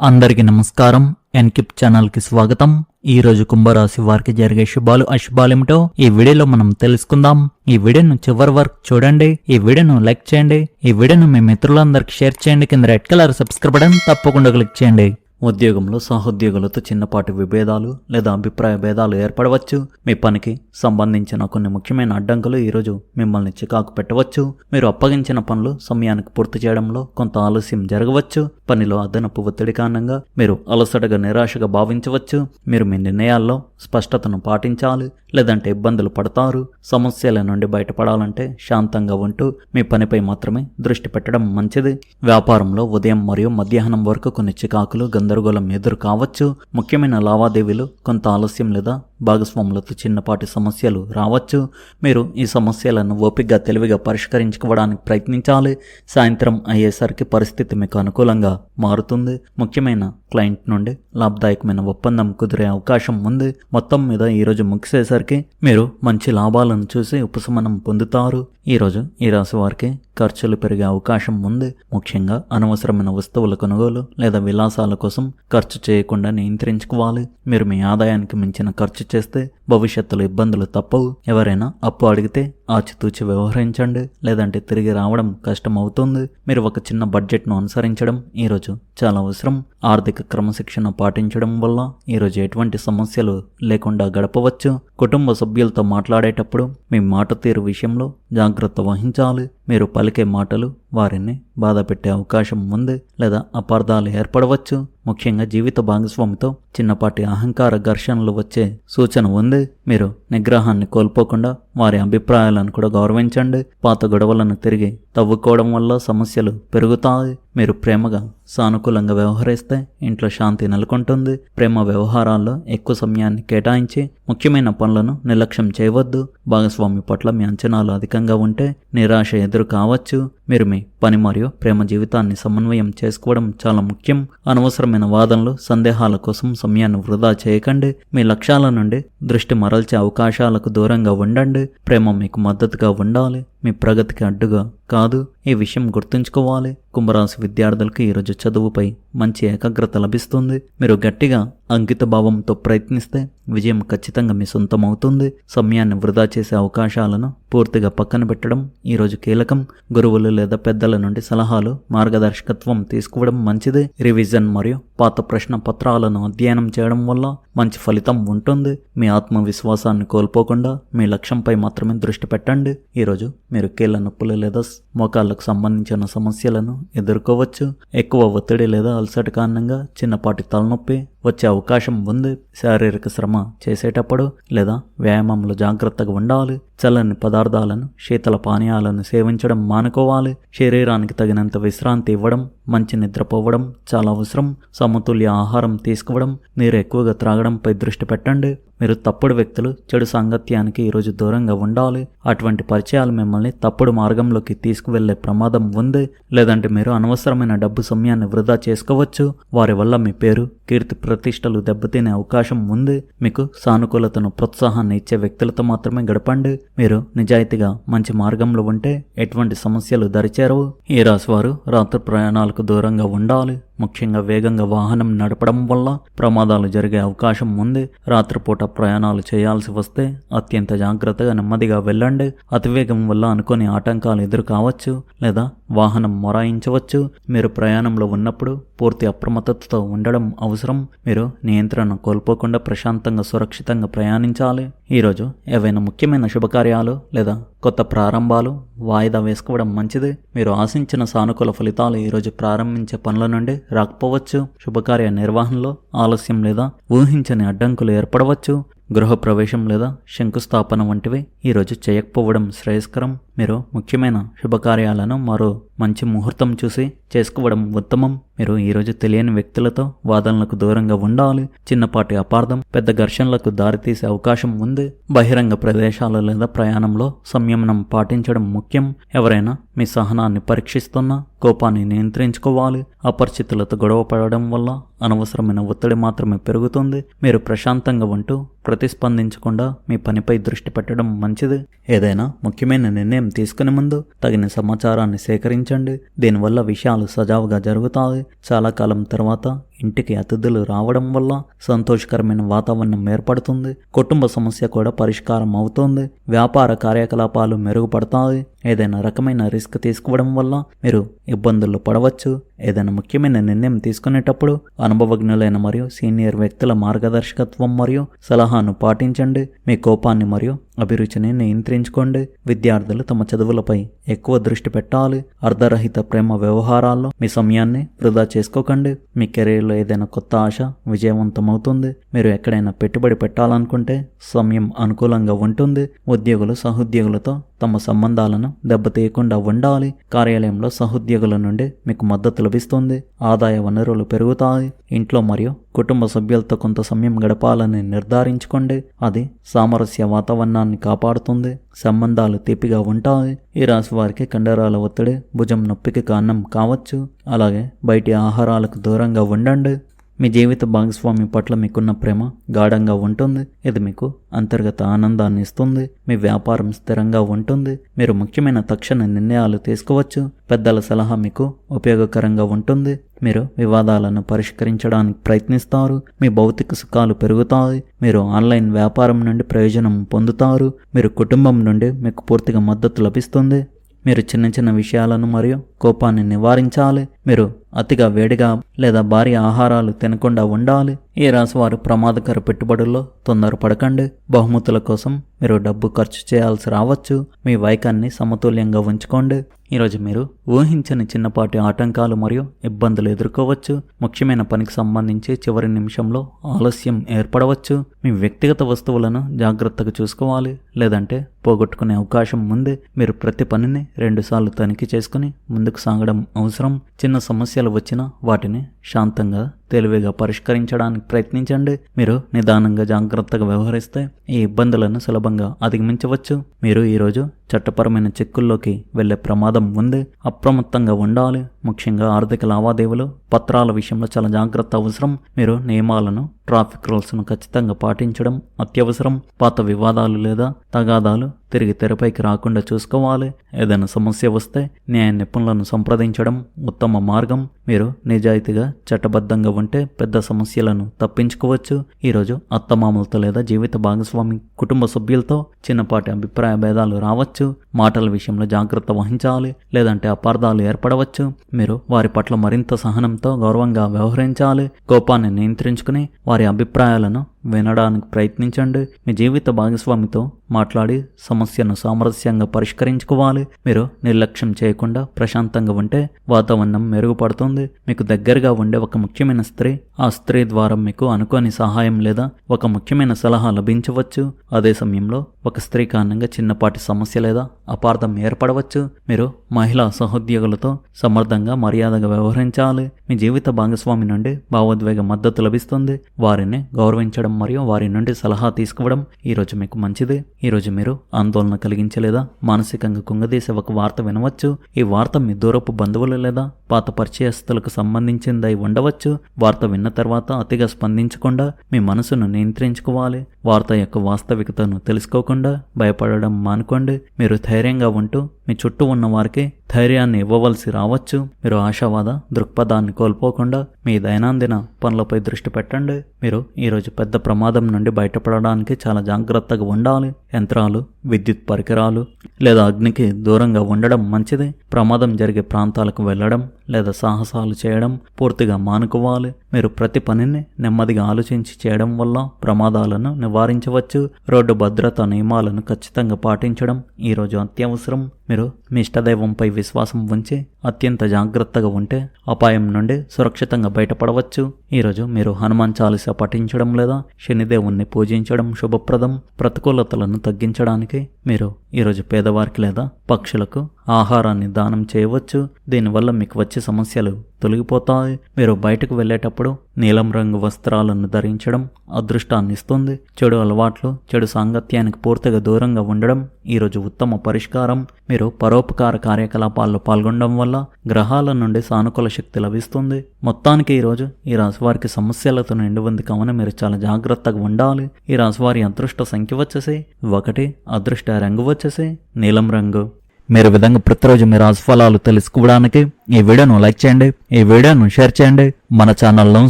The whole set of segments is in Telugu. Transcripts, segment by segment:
అందరికీ నమస్కారం. ఎన్కిప్ ఛానల్కి స్వాగతం. ఈ రోజు కుంభరాశి వారికి జరిగే శుభాలు అశుభాలేమిటో ఈ వీడియోలో మనం తెలుసుకుందాం. ఈ వీడియోను చివరి వరకు చూడండి. ఈ వీడియోను లైక్ చేయండి. ఈ వీడియోను మీ మిత్రులందరికీ షేర్ చేయండి. కింద రెడ్ కలర్ సబ్స్క్రైబ్ బటన్ తప్పకుండా క్లిక్ చేయండి. ఉద్యోగంలో సహోద్యోగులతో చిన్నపాటి విభేదాలు లేదా అభిప్రాయ భేదాలు ఏర్పడవచ్చు. మీ పనికి సంబంధించిన కొన్ని ముఖ్యమైన అడ్డంకులు ఈరోజు మిమ్మల్ని చికాకు పెట్టవచ్చు. మీరు అప్పగించిన పనులు సమయానికి పూర్తి చేయడంలో కొంత ఆలస్యం జరగవచ్చు. పనిలో అదనపు ఒత్తిడి కారణంగా మీరు అలసటగా నిరాశగా భావించవచ్చు. మీరు మీ నిర్ణయాల్లో స్పష్టతను పాటించాలి. లేదంటే ఇబ్బందులు పడతారు. సమస్యల నుండి బయటపడాలంటే శాంతంగా ఉంటూ మీ పనిపై మాత్రమే దృష్టి పెట్టడం మంచిది. వ్యాపారంలో ఉదయం మరియు మధ్యాహ్నం వరకు కొన్ని చికాకులు గందరగోళం ఎదురు కావచ్చు. ముఖ్యమైన లావాదేవీలు కొంత ఆలస్యం లేదా భాగస్వాములతో చిన్నపాటి సమస్యలు రావచ్చు. మీరు ఈ సమస్యలను ఓపికగా తెలివిగా పరిష్కరించుకోవడానికి ప్రయత్నించాలి. సాయంత్రం అయ్యేసరికి పరిస్థితి మీకు అనుకూలంగా మారుతుంది. ముఖ్యమైన క్లయింట్ నుండి లాభదాయకమైన ఒప్పందం కుదిరే అవకాశం ఉంది. మొత్తం మీద ఈరోజు ముగిసేసరికి మీరు మంచి లాభాలను చూసి ఉపశమనం పొందుతారు. ఈరోజు ఈ రాశి వారికి ఖర్చులు పెరిగే అవకాశం ఉంది. ముఖ్యంగా అనవసరమైన వస్తువుల కొనుగోలు లేదా విలాసాల కోసం ఖర్చు చేయకుండా నియంత్రించుకోవాలి. మీరు మీ ఆదాయానికి మించిన ఖర్చు చేస్తే భవిష్యత్తులో ఇబ్బందులు తప్పవు. ఎవరైనా అప్పు అడిగితే ఆచితూచి వ్యవహరించండి. లేదంటే తిరిగి రావడం కష్టం అవుతుంది మీరు ఒక చిన్న బడ్జెట్ను అనుసరించడం ఈరోజు చాలా అవసరం. ఆర్థిక క్రమశిక్షణ పాటించడం వల్ల ఈరోజు ఎటువంటి సమస్యలు లేకుండా గడపవచ్చు. కుటుంబ సభ్యులతో మాట్లాడేటప్పుడు మీ మాట తీరు విషయంలో జాగ్రత్త వహించాలి. మీరు పలికే మాటలు వారిని బాధ పెట్టే అవకాశం ఉంది లేదా అపార్థాలు ఏర్పడవచ్చు. ముఖ్యంగా జీవిత భాగస్వామితో చిన్నపాటి అహంకార ఘర్షణలు వచ్చే సూచన ఉంది. మీరు నిగ్రహాన్ని కోల్పోకుండా వారి అభిప్రాయాలను కూడా గౌరవించండి. పాత గొడవలను తిరిగి తవ్వుకోవడం వల్ల సమస్యలు పెరుగుతాయి. మీరు ప్రేమగా సానుకూలంగా వ్యవహరిస్తే ఇంట్లో శాంతి నెలకొంటుంది. ప్రేమ వ్యవహారాల్లో ఎక్కువ సమయాన్ని కేటాయించి ముఖ్యమైన పనులను నిర్లక్ష్యం చేయవద్దు. భాగస్వామి పట్ల మీ అంచనాలు అధికంగా ఉంటే నిరాశ ఎదురు కావచ్చు. మీరు మీ పని మరియు ప్రేమ జీవితాన్ని సమన్వయం చేసుకోవడం చాలా ముఖ్యం. అనవసరమైన వాదనలు సందేహాల కోసం సమయాన్ని వృధా చేయకండి. మీ లక్ష్యాల నుండి దృష్టి మరల్చే అవకాశాలకు దూరంగా ఉండండి. ప్రేమ మీకు మద్దతుగా ఉండాలి. మీ ప్రగతికి అడ్డుగా కాదు ఈ విషయం గుర్తుంచుకోవాలి. కుంభరాశి విద్యార్థులకు ఈరోజు చదువుపై మంచి ఏకాగ్రత లభిస్తుంది. మీరు గట్టిగా అంకితభావంతో ప్రయత్నిస్తే విజయం ఖచ్చితంగా మీ సొంతం అవుతుంది సమయాన్ని వృధా చేసే అవకాశాలను పూర్తిగా పక్కన పెట్టడం ఈరోజు కీలకం. గురువులు లేదా పెద్దల నుండి సలహాలు మార్గదర్శకత్వం తీసుకోవడం మంచిది. రివిజన్ మరియు పాత ప్రశ్న పత్రాలను అధ్యయనం చేయడం వల్ల మంచి ఫలితం ఉంటుంది. మీ ఆత్మవిశ్వాసాన్ని కోల్పోకుండా మీ లక్ష్యంపై మాత్రమే దృష్టి పెట్టండి. ఈరోజు మీరు కీళ్ళ నొప్పులు లేదా మోకాళ్ళకు సంబంధించిన సమస్యలను ఎదుర్కోవచ్చు. ఎక్కువ ఒత్తిడి లేదా అలసట కారణంగా చిన్నపాటి తలనొప్పి వచ్చే అవకాశం ఉంది. శారీరక శ్రమ చేసేటప్పుడు లేదా వ్యాయామంలో జాగ్రత్తగా ఉండాలి. చల్లని పదార్థాలను శీతల పానీయాలను సేవించడం మానుకోవాలి. శరీరానికి తగినంత విశ్రాంతి ఇవ్వడం మంచి నిద్రపోవడం చాలా అవసరం. సమతుల్య ఆహారం తీసుకోవడం నీరు ఎక్కువగా త్రాగడంపై దృష్టి పెట్టండి. మీరు తప్పుడు వ్యక్తులు చెడు సాంగత్యానికి ఈరోజు దూరంగా ఉండాలి. అటువంటి పరిచయాలు మిమ్మల్ని తప్పుడు మార్గంలోకి తీసుకువెళ్ళే ప్రమాదం ఉంది. లేదంటే మీరు అనవసరమైన డబ్బు సమయాన్ని వృధా చేసుకోవచ్చు. వారి వల్ల మీ పేరు కీర్తి ప్రతిష్టలు దెబ్బతినే అవకాశం ఉంది. మీకు సానుకూలతను ప్రోత్సాహాన్ని ఇచ్చే వ్యక్తులతో మాత్రమే గడపండి. మీరు నిజాయితీగా మంచి మార్గంలో ఉంటే ఎటువంటి సమస్యలు దరిచేరవు. ఈ రాశి వారు రాత్రి ప్రయాణాలకు దూరంగా ఉండాలి. ముఖ్యంగా వేగంగా వాహనం నడపడం వల్ల ప్రమాదాలు జరిగే అవకాశం ఉంది. రాత్రిపూట ప్రయాణాలు చేయాల్సి వస్తే అత్యంత జాగ్రత్తగా నెమ్మదిగా వెళ్ళండి. అతివేగం వల్ల అనుకోని ఆటంకాలు ఎదురు కావచ్చు లేదా వాహనం మొరాయించవచ్చు. మీరు ప్రయాణంలో ఉన్నప్పుడు పూర్తి అప్రమత్తతతో ఉండడం అవసరం. మీరు నియంత్రణ కోల్పోకుండా ప్రశాంతంగా సురక్షితంగా ప్రయాణించాలి. ఈరోజు ఏవైనా ముఖ్యమైన శుభకార్యాలు లేదా కొత్త ప్రారంభాలు వాయిదా వేసుకోవడం మంచిది. మీరు ఆశించిన సానుకూల ఫలితాలు ఈరోజు ప్రారంభించే పనుల నుండి రాకపోవచ్చు. శుభకార్య నిర్వహణలో ఆలస్యం లేదా ఊహించని అడ్డంకులు ఏర్పడవచ్చు. గృహప్రవేశం లేదా శంకుస్థాపన వంటివి ఈరోజు చేయకపోవడం శ్రేయస్కరం. మీరు ముఖ్యమైన శుభకార్యాలను మరో మంచి ముహూర్తం చూసి చేసుకోవడం ఉత్తమం. మీరు ఈరోజు తెలియని వ్యక్తులతో వాదనలకు దూరంగా ఉండాలి. చిన్నపాటి అపార్థం పెద్ద ఘర్షణలకు దారితీసే అవకాశం ఉంది. బహిరంగ ప్రదేశాలు లేదా ప్రయాణంలో సంయమనం పాటించడం ముఖ్యం. ఎవరైనా మీ సహనాన్ని పరీక్షిస్తున్నా కోపాన్ని నియంత్రించుకోవాలి. అపరిచితులతో గొడవ పడడం వల్ల అనవసరమైన ఒత్తిడి మాత్రమే పెరుగుతుంది. మీరు ప్రశాంతంగా ఉంటూ ప్రతిస్పందించకుండా మీ పనిపై దృష్టి పెట్టడం మంచిది. ఏదైనా ముఖ్యమైన నిర్ణయం తీసుకునే ముందు తగిన సమాచారాన్ని సేకరించండి. దీనివల్ల విషయాలు సజావుగా జరుగుతాయి. చాలా కాలం తర్వాత ఇంటికి అతిథులు రావడం వల్ల సంతోషకరమైన వాతావరణం ఏర్పడుతుంది. కుటుంబ సమస్య కూడా పరిష్కారం అవుతుంది. వ్యాపార కార్యకలాపాలు మెరుగుపడతాయి. ఏదైనా రకమైన రిస్క్ తీసుకోవడం వల్ల మీరు ఇబ్బందులు పడవచ్చు. ఏదైనా ముఖ్యమైన నిర్ణయం తీసుకునేటప్పుడు అనుభవజ్ఞులైన మరియు సీనియర్ వ్యక్తుల మార్గదర్శకత్వం మరియు సలహాను పాటించండి. మీ కోపాన్ని మరియు అభిరుచిని నియంత్రించుకోండి. విద్యార్థులు తమ చదువులపై ఎక్కువ దృష్టి పెట్టాలి. అర్ధరహిత ప్రేమ వ్యవహారాల్లో మీ సమయాన్ని వృధా చేసుకోకండి. మీ కెరీర్లో ఏదైనా కొత్త ఆశ విజయవంతమవుతుంది. మీరు ఎక్కడైనా పెట్టుబడి పెట్టాలనుకుంటే సమయం అనుకూలంగా ఉంటుంది. ఉద్యోగులు సహోద్యోగులతో తమ సంబంధాలను దెబ్బతీయకుండా ఉండాలి. కార్యాలయంలో సహోద్యోగుల నుండి మీకు మద్దతు లభిస్తుంది. ఆదాయ వనరులు పెరుగుతాయి. ఇంట్లో మరియు కుటుంబ సభ్యులతో కొంత సమయం గడపాలని నిర్ధారించుకోండి. అది సామరస్య వాతావరణాన్ని కాపాడుతుంది. సంబంధాలు తీపిగా ఉంటాయి. ఈ రాశి వారికి కండరాల ఒత్తిడి భుజం నొప్పికి కారణం కావచ్చు. అలాగే బయటి ఆహారాలకు దూరంగా ఉండండి. మీ జీవిత భాగస్వామి పట్ల మీకున్న ప్రేమ గాఢంగా ఉంటుంది. ఇది మీకు అంతర్గత ఆనందాన్ని ఇస్తుంది. మీ వ్యాపారం స్థిరంగా ఉంటుంది. మీరు ముఖ్యమైన తక్షణ నిర్ణయాలు తీసుకోవచ్చు. పెద్దల సలహా మీకు ఉపయోగకరంగా ఉంటుంది. మీరు వివాదాలను పరిష్కరించడానికి ప్రయత్నిస్తారు. మీ భౌతిక సుఖాలు పెరుగుతాయి. మీరు ఆన్లైన్ వ్యాపారం నుండి ప్రయోజనం పొందుతారు. మీరు కుటుంబం నుండి మీకు పూర్తిగా మద్దతు లభిస్తుంది. మీరు చిన్న చిన్న విషయాలను మరియు కోపాన్ని నివారించాలి. మీరు అతిగా వేడిగా లేదా భారీ ఆహారాలు తినకుండా ఉండాలి. ఈ రాశివారు ప్రమాదకర పెట్టుబడుల్లో తొందరపడకండి బహుమతుల కోసం మీరు డబ్బు ఖర్చు చేయాల్సి రావచ్చు. మీ వైకాన్ని సమతుల్యంగా ఉంచుకోండి. ఈరోజు మీరు ఊహించని చిన్నపాటి ఆటంకాలు మరియు ఇబ్బందులు ఎదుర్కోవచ్చు. ముఖ్యమైన పనికి సంబంధించి చివరి నిమిషంలో ఆలస్యం ఏర్పడవచ్చు. మీ వ్యక్తిగత వస్తువులను జాగ్రత్తగా చూసుకోవాలి. లేదంటే పోగొట్టుకునే అవకాశం ఉంది. మీరు ప్రతి పనిని రెండుసార్లు తనిఖీ చేసుకుని ముందుకు సాగడం అవసరం. చిన్న సమస్యలు వచ్చినా వాటిని శాంతంగా తెలివిగా పరిష్కరించడానికి ప్రయత్నించండి. మీరు నిదానంగా జాగ్రత్తగా వ్యవహరిస్తే ఈ ఇబ్బందులను సులభంగా అధిగమించవచ్చు. మీరు ఈరోజు చట్టపరమైన చెక్కుల్లోకి వెళ్ళే ప్రమాదం ఉంది. అప్రమత్తంగా ఉండాలి. ముఖ్యంగా ఆర్థిక లావాదేవీలు పత్రాల విషయంలో చాలా జాగ్రత్త అవసరం. మీరు నియమాలను ట్రాఫిక్ రూల్స్ను ఖచ్చితంగా పాటించడం అత్యవసరం. పాత వివాదాలు లేదా తగాదాలు తిరిగి తెరపైకి రాకుండా చూసుకోవాలి. ఏదైనా సమస్య వస్తే న్యాయ నిపుణులను సంప్రదించడం ఉత్తమ మార్గం. మీరు నిజాయితీగా చట్టబద్ధంగా ఉంటే పెద్ద సమస్యలను తప్పించుకోవచ్చు. ఈరోజు అత్తమామలతో లేదా జీవిత భాగస్వామి కుటుంబ సభ్యులతో చిన్నపాటి అభిప్రాయ భేదాలు రావచ్చు. మాటల విషయంలో జాగ్రత్త వహించాలి లేదంటే అపార్థాలు ఏర్పడవచ్చు. మీరు వారి పట్ల మరింత సహనంతో గౌరవంగా వ్యవహరించాలి. కోపాన్ని నియంత్రించుకుని వారి అభిప్రాయాలను వినడానికి ప్రయత్నించండి. మీ జీవిత భాగస్వామితో మాట్లాడి సమస్యను సామరస్యంగా పరిష్కరించుకోవాలి. మీరు నిర్లక్ష్యం చేయకుండా ప్రశాంతంగా ఉంటే వాతావరణం మెరుగుపడుతుంది. మీకు దగ్గరగా ఉండే ఒక ముఖ్యమైన స్త్రీ ఆ స్త్రీ ద్వారా మీకు అనుకోని సహాయం లేదా ఒక ముఖ్యమైన సలహా లభించవచ్చు. అదే సమయంలో ఒక స్త్రీ కారణంగా చిన్నపాటి సమస్య లేదా అపార్థం ఏర్పడవచ్చు. మీరు మహిళా సహోద్యోగులతో సమర్థంగా మర్యాదగా వ్యవహరించాలి. మీ జీవిత భాగస్వామి నుండి భావోద్వేగ మద్దతు లభిస్తుంది. వారిని గౌరవించడం మరియు వారి నుండి సలహా తీసుకోవడం ఈరోజు మీకు మంచిది. ఈరోజు మీరు ఆందోళన కలిగించలేదా మానసికంగా కుంగదీసే ఒక వార్త వినవచ్చు. ఈ వార్త మీ దూరపు బంధువులు లేదా పాత పరిచయస్తులకు సంబంధించిందై ఉండవచ్చు. వార్త విన్న తర్వాత అతిగా స్పందించకుండా మీ మనసును నియంత్రించుకోవాలి. వార్త యొక్క వాస్తవికతను తెలుసుకోకుండా భయపడడం మానుకోండి. మీరు ధైర్యంగా ఉంటూ మీ చుట్టూ ఉన్న వారికి ధైర్యాన్ని ఇవ్వవలసి రావచ్చు. మీరు ఆశావాద దృక్పథాన్ని కోల్పోకుండా మీ దైనందిన పనులపై దృష్టి పెట్టండి. మీరు ఈరోజు పెద్ద ప్రమాదం నుండి బయటపడడానికి చాలా జాగ్రత్తగా ఉండాలి. యంత్రాలు విద్యుత్ పరికరాలు లేదా అగ్నికి దూరంగా ఉండడం మంచిది. ప్రమాదం జరిగే ప్రాంతాలకు వెళ్ళడం లేదా సాహసాలు చేయడం పూర్తిగా మానుకోవాలి. మీరు ప్రతి పనిని నెమ్మదిగా ఆలోచించి చేయడం వల్ల ప్రమాదాలను నివారించవచ్చు. రోడ్డు భద్రతా నియమాలను ఖచ్చితంగా పాటించడం ఈరోజు అత్యవసరం. మీరు మీ ఇష్టదైవంపై విశ్వాసం ఉంచి అత్యంత జాగ్రత్తగా ఉంటే అపాయం నుండి సురక్షితంగా బయటపడవచ్చు. ఈరోజు మీరు హనుమాన్ చాలీసా పఠించడం లేదా శనిదేవుణ్ణి పూజించడం శుభప్రదం. ప్రతికూలతలను తగ్గించడానికి మీరు ఈరోజు పేదవారికి లేదా పక్షులకు ఆహారాన్ని దానం చేయవచ్చు. దీనివల్ల మీకు వచ్చే సమస్యలు తొలగిపోతాయి. మీరు బయటకు వెళ్ళేటప్పుడు నీలం రంగు వస్త్రాలను ధరించడం అదృష్టాన్ని ఇస్తుంది. చెడు అలవాట్లు చెడు సాంగత్యానికి పూర్తిగా దూరంగా ఉండడం ఈరోజు ఉత్తమ పరిష్కారం. మీరు పరోపకార కార్యకలాపాల్లో పాల్గొనడం వల్ల గ్రహాల నుండి సానుకూల శక్తి లభిస్తుంది. మొత్తానికి ఈరోజు ఈ రాశివారికి సమస్యలతో నిండి ఉంది కావున మీరు చాలా జాగ్రత్తగా ఉండాలి. ఈ రాశివారి అదృష్ట సంఖ్య వచ్చేసి ఒకటి అదృష్ట రంగు వచ్చేసి నీలం రంగు. మీరు విధంగా ప్రతిరోజు మీ రాశిఫలాలు తెలుసుకోవడానికి ఈ వీడియోను లైక్ చేయండి. ఈ వీడియోను షేర్ చేయండి. మన ఛానల్ను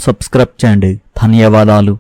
సబ్స్క్రైబ్ చేయండి. ధన్యవాదాలు.